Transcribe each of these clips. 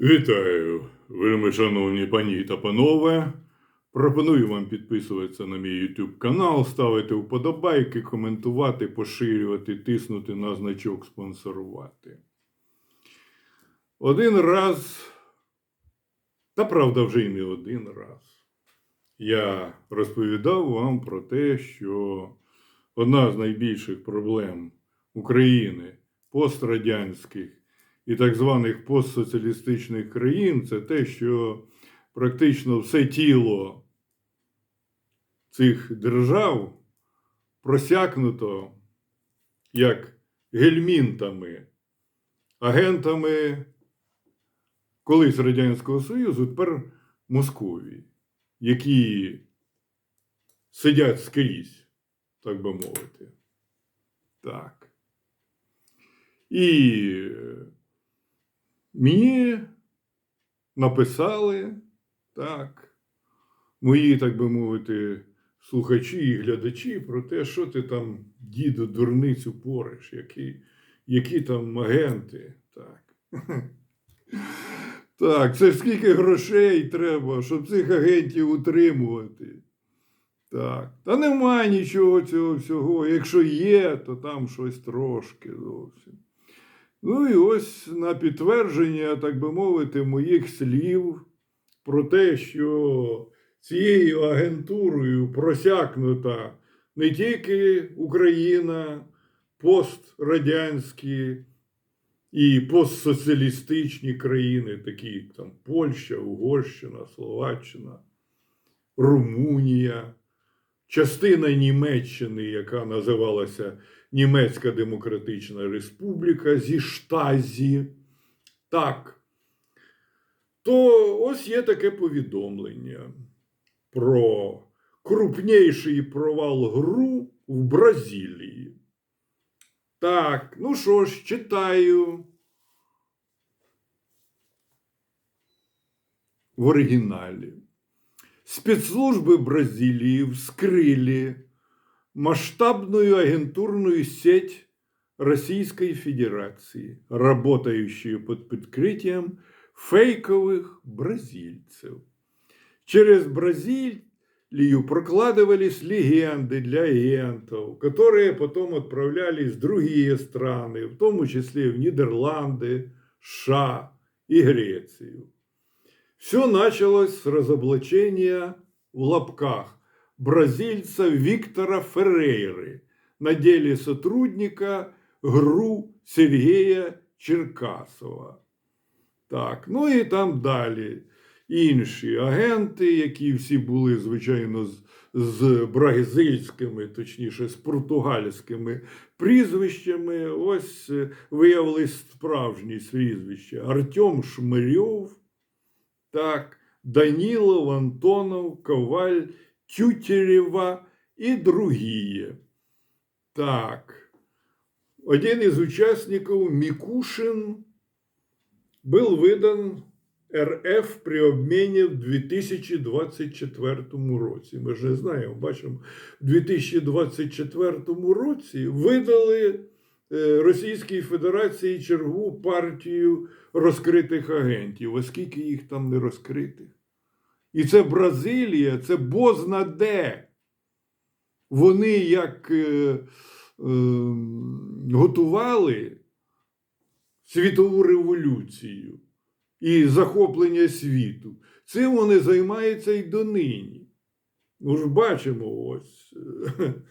Вітаю, вельми шановні пані та панове. Пропоную вам підписуватися на мій YouTube канал, ставити вподобайки, коментувати, поширювати, тиснути на значок спонсорувати. Один раз, та правда, вже й не один раз, я розповідав вам про те, що одна з найбільших проблем України пострадянських і так званих постсоціалістичних країн це те, що практично все тіло цих держав просякнуто як гельмінтами, агентами колись Радянського Союзу, тепер Московії, які сидять скрізь, так би мовити. Так. І Мені написали так, мої, так би мовити, слухачі і глядачі про те, що ти там, діду, дурницю пориш, які, які там агенти. Так. Так, це скільки грошей треба, щоб цих агентів утримувати. Так. Та немає нічого цього всього. Якщо є, то там щось трошки зовсім. Ну і ось на підтвердження, так би мовити, моїх слів про те, що цією агентурою просякнута не тільки Україна, пострадянські і постсоціалістичні країни, такі як там Польща, Угорщина, Словаччина, Румунія, частина Німеччини, яка називалася Німецька Демократична Республіка зі Штазі. Так. То ось є таке повідомлення про крупніший провал гру в Бразилії. Так, ну що ж, читаю. В оригіналі. Спецслужбы Бразилии вскрыли масштабную агентурную сеть Российской Федерации, работающую под прикрытием фейковых бразильцев. Через Бразилию прокладывались легенды для агентов, которые потом отправлялись в другие страны, в том числе в Нидерланды, США и Грецию. Все началось с разоблачения в лапках бразильца Виктора Феррейры на деле сотрудника ГРУ Сергея Черкасова. Так, ну і там далі інші агенти, які всі були, звичайно, з, з бразильськими, точніше, з португальськими прізвищами. Ось е, виявились справжні прізвища. Артем Шмирьов, так, Данилов, Антонов, Коваль, Тютерева и другие. Так, один из участников, Микушин, был выдан РФ при обміні в 2024 році. Ми ж не знаємо, бачимо, в 2024 році видали е, Російській Федерації чергу партію розкритих агентів, оскільки їх там не розкритих. І це Бразилія, це бозна де. Вони як е, е, готували світову революцію і захоплення світу. Цим вони займаються і донині. Ну ж бачимо ось.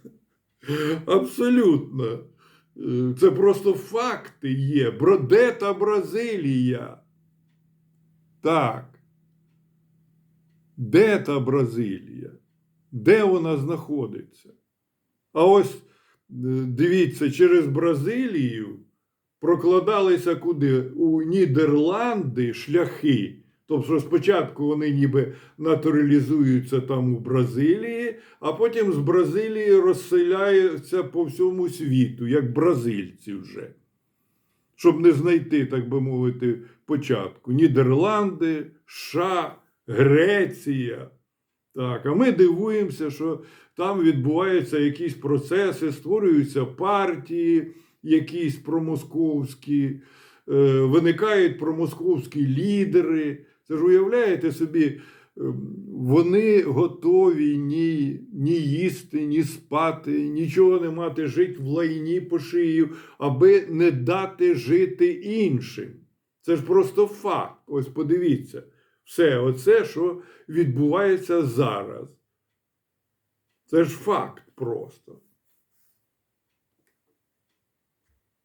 Абсолютно. Е, Це просто факти є. Бродета Бразилія. Так. Де та Бразилія? Де вона знаходиться? А ось е, дивіться, через Бразилію прокладалися куди? У Нідерланди шляхи. Тобто спочатку вони ніби натуралізуються там у Бразилії, а потім з Бразилії розселяються по всьому світу, як бразильці вже. Щоб не знайти, так би мовити, початку. Нідерланди, США, Греція. Так, а ми дивуємося, що там відбуваються якісь процеси, створюються партії, якісь промосковські, е, виникають промосковські лідери. Це ж уявляєте собі, е, вони готові ні, ні їсти, ні спати, нічого не мати, жити в лайні по шию, аби не дати жити іншим. Це ж просто факт. Ось подивіться, все оце, що відбувається зараз. Це ж факт просто.